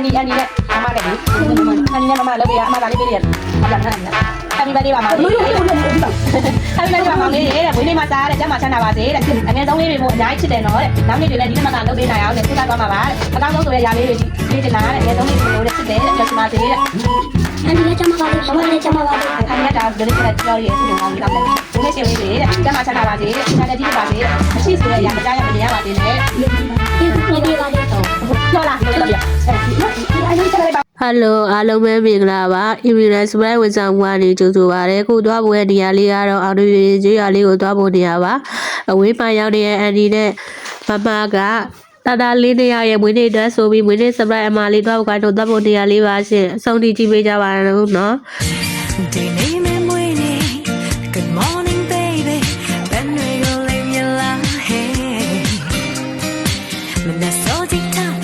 န်ဒီအန်ဒီနဲ့အမနဲ့လေအန်ဒီနဲ့မမလုပ်ရအမကလေးပေးရအမကနဲ့ Happy birthday ပါမောင်လေး Happy birthday ပါမောင်လေးတဲ့ဝင်းလေးမှာစားတဲ့ကျမချမ်းသာပါစေတဲ့အငယ်ဆုံးလေးတွေမို့အများကြီးချစ်တယ်နော်တဲ့နောက်နေ့တွေလည်းဒီနေ့မှကလုပ်ပေးနိုင်အောင်တဲ့ကုသသွားမှာပါတဲ့အကောင်းဆုံးဆိုတဲ့ຢာလေးတွေကြီးတင်တာတဲ့အငယ်ဆုံးလေးတွေလို့တဲ့ချစ်တယ်တဲ့ပြောချင်ပါစေတဲ့အန်ဒီလည်းကျမပါလေမမလည်းကျမပါလေအခါရတာဒလိကကြောက်ရဲ့သူ့ကိုကောင်းပြီးတော့တယ်ဒီနေ့ရှင်လေးတွေတဲ့ကျမချမ်းသာပါစေတဲ့ချမ်းသာကြည့်ပါစေတဲ့အရှိဆိုတဲ့ຢာမကြားရမမြင်ရပါစေနဲ့ဒီကနေ့ပါလေပြောလား ပြောလို့ပြအဲ့ဒီဆက်လိုက်ပါဟယ်လိုအားလုံးပဲမင်္ဂလာပါ Immigrant Spread ဝန်ဆောင်မှုကနေကြိုဆိုပါရစေခုသွားဖို့ရဲ့နေရာလေးကတော့အောင်ရည်ကျွေးရလေးကိုသွားဖို့နေရာပါအဝေးမှာရောက်နေတဲ့အန်ဒီနဲ့မမကတာတာလေးနေရာရဲ့မွေးနေ့အတွက်ဆိုပြီးမွေးနေ့ surprise အမလေးသွားဖို့ကတော့သွားဖို့နေရာလေးပါရှင်အဆုံးထိကြည့်ပေးကြပါတော့နော်ဒီနေ့မမွေးနေ့ Good morning baby ဘယ်တွေကိုလေးမြလာ Hey မနက်စောတိ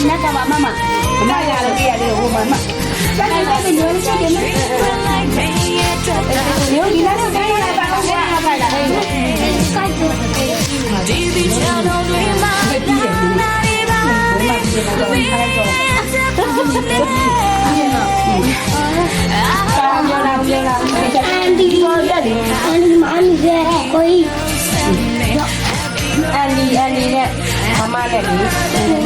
တကောင်းဝခင်လို့တာငါစီစဉ်နဲ့ပန်းတွေ Hey တက်လာဝိပြာဝိပြာဝိပြာဝိပြာဝိပြာဘလို့ပြပါမလားဟာအနွေးဝမ်းသက်ညိုလာခဲ့တော့လုံးပြပြဝဲပြောနေတယ်အမအဲ့ဒီကဘာလို့လဲအဲ့ဒီလေးလေးဝက်လေးလိုက်ပါဦးဒါကဒီမှာကိုက်လောက်ပါနော်ကိုက်လောက်ပါလေ Radio မှာနကပြီးနေတဲ့မှာအေးပါဒီနကပါမမမရလို့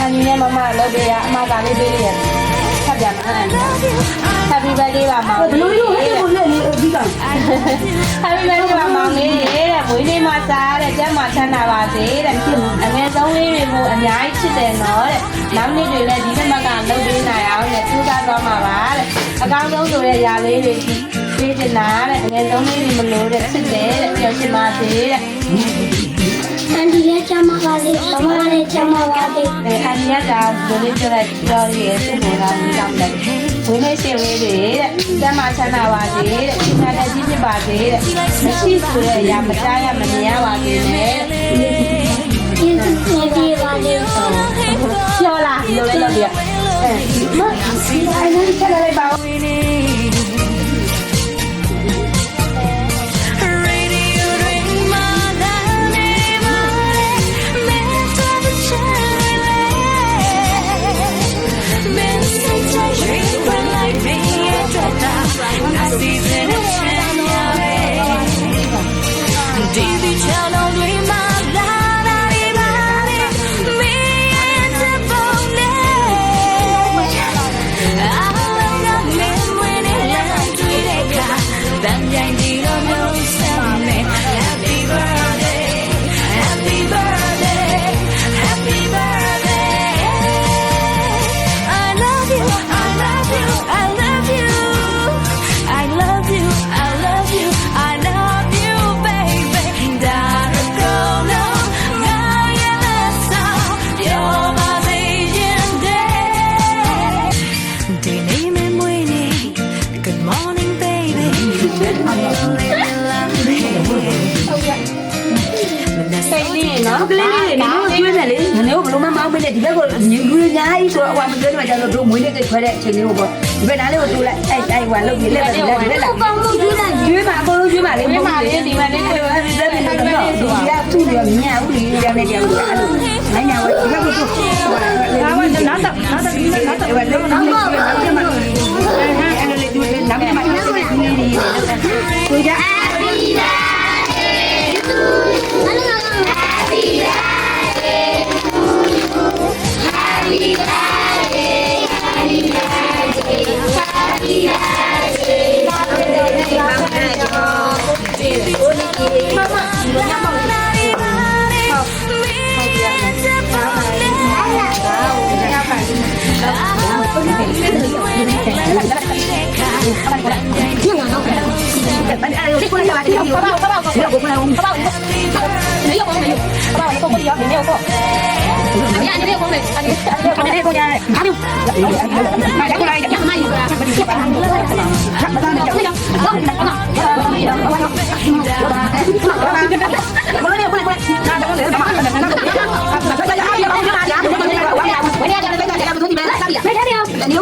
ချက်တယ်နော် like me yeah drop that ညိုဒီလာတော့ကိုက်ရပါတော့ဆရာကကိုက်လာဟဲ့ကိုက်တယ်ဒီဒီချောင်းတော်တွေမှာနာရီပါဘုမဒီကတော့အဲ့တော့ကာပြောလာပြောလာအန်ဒီရောရတယ်အန်ဒီမအန်ဒီရဲ့ကိုကြီးအန်ဒီအန်ဒီနဲ့မမနဲ့လေမမအန်ဒီနဲ့မမလုပ်ပေးရအမကလေးပေးရဖတ်ပြမှာအန်ဒီ Happy birthday ပါမောင်ဘလို့လို့ဟဲ့ဘလို့လေဒီကောင် Happy birthday ပါမောင်လေးတဲ့မွေးနေ့မှာစားတဲ့ကျမ်းမှာချမ်းသာပါစေတဲ့အငယ်ဆုံးလေးတွေမို့အများကြီးချစ်တယ်နော်တဲ့နောက်နေ့တွေလည်းဒီနေ့မှကလုပ်ပေးနိုင်အောင်တဲ့ကြိုးစားသွားမှာပါတဲ့အကောင်းဆုံးဆိုတဲ့ຢာလေးတွေကြီးပေးတင်တာတဲ့အငယ်ဆုံးလေးတွေမလို့တဲ့ချစ်တယ်တဲ့ပြောချင်ပါစေတဲ့အ န်ဒီလည်းကျမပါလေမမလည်းကျမပါလေအဲအန်ဒီကဘယ်လိုပြောလဲပြောရဲသူ့ကိုလာပြီးတော့တယ်ဝင်းနေရှင်လေးတွေတဲ့ကျမ်းမှာချမ်းသာပါစေတဲ့ဒီနေ့လည်းကြီးဖြစ်ပါစေတဲ့မရှိဆိုတဲ့အရာမကြားရမမြင်ရပါစေနဲ့ဒီနေ့ပြပါလေပြောလားဒီလိုလေးတော့ပြအဲဒီမဒီအိုင်နဲ့ချက်လိုက်ပါဦး စိတ်လေးနော်ကလေးလေးတွေနော်ကျွေးမယ်လေငနေကိုဘလို့မမောင်းမနဲ့ဒီဘက်ကိုညူးအများကြီးဆိုတော့အကွာမကျွေးတော့ကျတော့တို့မွေးနေ့ကိတ်ခွဲတဲ့အချိန်လေးကိုပေါ့ဒီဘက်နားလေးကိုတူလိုက်အဲ့အဲ့ဟိုလုတ်ပြီးလက်ပဲလက်လက်လာကောင်းလို့ကျွေးလိုက်ကျွေးမှာအကုန်လုံးကျွေးမှာလေကျွေးမှာလေဒီမှာလေးကိုအဲ့ဒီလက်ပြီးတော့ဒီကသူ့ရမြတ်ဦးလေးရနေတယ်ဦးအဲ့လိုနိုင်ညာဝဒီဘက်ကိုတူဟိုဟာနောက်တော့နောက်တော့နောက်တော့နောက်တော့ဘယ်လိုနောက်တော့နောက်တော့ ကိုကြကိုကြပါဒီကိုပါပါပါပါကိုပါပါပါပါပါနေရောနေရောပါပါကိုကိုရော နေရော